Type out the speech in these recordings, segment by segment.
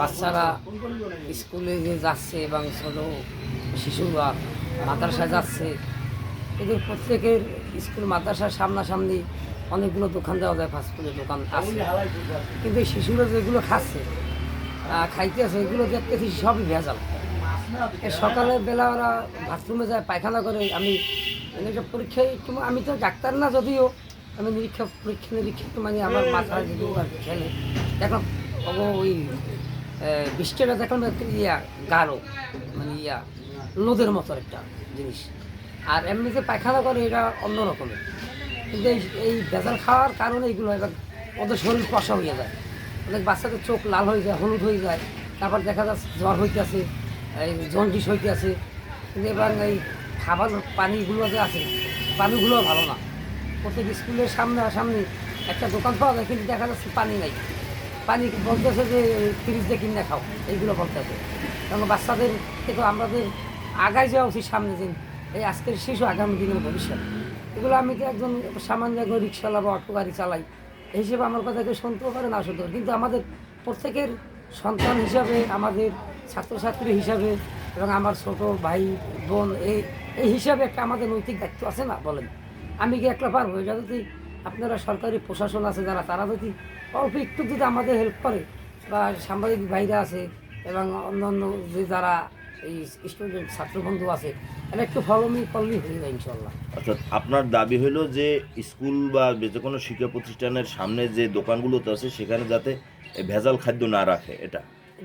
বাচ্চারা স্কুলে যে যাচ্ছে এবং ছোট শিশুরা মাদ্রাসায় যাচ্ছে, এদের প্রত্যেকের স্কুল, মাদ্রাসার সামনাসামনি অনেকগুলো দোকান দেওয়া যায় ফাস্টফুডের দোকান আছে। কিন্তু শিশুরা যেগুলো খাচ্ছে খাইতে আছে, এগুলো দেখতেছি সবই ভেজাল। সকালে বেলা ওরা বাথরুমে যায়, পায়খানা করে, আমি একটা পরীক্ষায় আমি তো ডাক্তার না যদিও, আমি নিরীক্ষা পরীক্ষা নিরীক্ষা মানে আমার মাথায় খেলে, দেখলাম ওই বৃষ্টিটা দেখলাম ইয়া, গাঢ় মানে ইয়া লোদের মতো একটা জিনিস। আর এমনিতে পায়খানা করে এটা অন্য রকমের। কিন্তু এই এই ভেজাল খাওয়ার কারণে এইগুলো এবার ওদের শরীর কষা হয়ে যায়। অনেক বাচ্চাদের চোখ লাল হয়ে যায়, হলুদ হয়ে যায়। তারপর দেখা যাচ্ছে জ্বর হইতেছে, এই জন্ডিস হইতেছে। কিন্তু এবার এই খাবার পানিগুলো যে আছে পানিগুলো ভালো না। প্রত্যেক স্কুলের সামনে সামনে একটা দোকান পাওয়া যায়, কিন্তু দেখা যাচ্ছে পানি নাই। পানি বলতেছে যে, ফ্রিজ দিয়ে কিনে খাও, এইগুলো বলতেছে। কারণ বাচ্চাদের থেকে আমাদের আগায় যাওয়া উচিত সামনে দিন। এই আজকের শিশু আগামী দিনের ভবিষ্যৎ। এগুলো আমি কি একজন সামান্য একজন রিক্সাওয়ালা বা অটো গাড়ি চালাই। এই হিসেবে আমার কথা কেউ শুনতেও পারে না শুনতে পারে কিন্তু আমাদের প্রত্যেকের সন্তান হিসাবে, আমাদের ছাত্রছাত্রী হিসাবে এবং আমার ছোট ভাই, বোন, এই এই হিসাবে একটা আমাদের নৈতিক দায়িত্ব আছে না, বলেন। আমি কি একলা পারব? এটা যদি আপনারা সরকারি প্রশাসন আছে যারা তারা যদি অল্প একটু যদি আমাদের হেল্প করে বা সাংবাদিক ভাইরা আছে এবং অন্যান্য যে যারা এই স্টুডেন্ট ছাত্রবন্ধু আছে এটা একটু ফলমি করলেই হয়ে যায় ইনশাল্লাহ অর্থাৎ আপনার দাবি হলো যে স্কুল বা যে কোনো শিক্ষা প্রতিষ্ঠানের সামনে যে দোকানগুলোতে আছে সেখানে যাতে ভেজাল খাদ্য না রাখে এটা?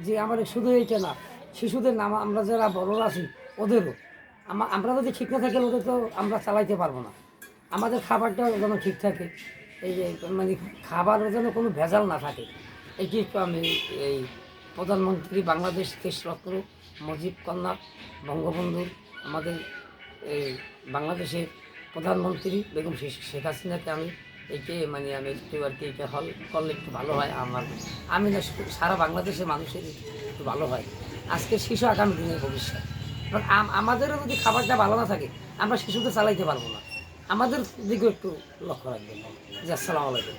যে আমার শুধু এইটা না শিশুদের নাম আমরা যারা বড়রা আছি ওদেরও আমরা যদি ঠিক না থাকি ওদের তো আমরা চালাইতে পারব না। আমাদের খাবারটা যেন ঠিক থাকে। এই যে মানে খাবারের যেন কোনো ভেজাল না থাকে। এটি আমি এই প্রধানমন্ত্রী বাংলাদেশ দেশরত্ন মুজিব কন্যা বঙ্গবন্ধু আমাদের এই বাংলাদেশের প্রধানমন্ত্রী বেগম শেখ- হাসিনাকে আমি এইকে মানে আমি একটু আর কি এটা হল, করলে একটু ভালো হয় আমার। আমি না সারা বাংলাদেশের মানুষের একটু ভালো হয়। আজকে শিশু আগামী দিনের ভবিষ্যৎ। আম- আমাদেরও যদি খাবারটা ভালো না থাকে, আমরা শিশুদের চালাইতে পারব না। আমাদের দিকে একটু লক্ষ্য রাখবেন। জি আসসালামু আলাইকুম।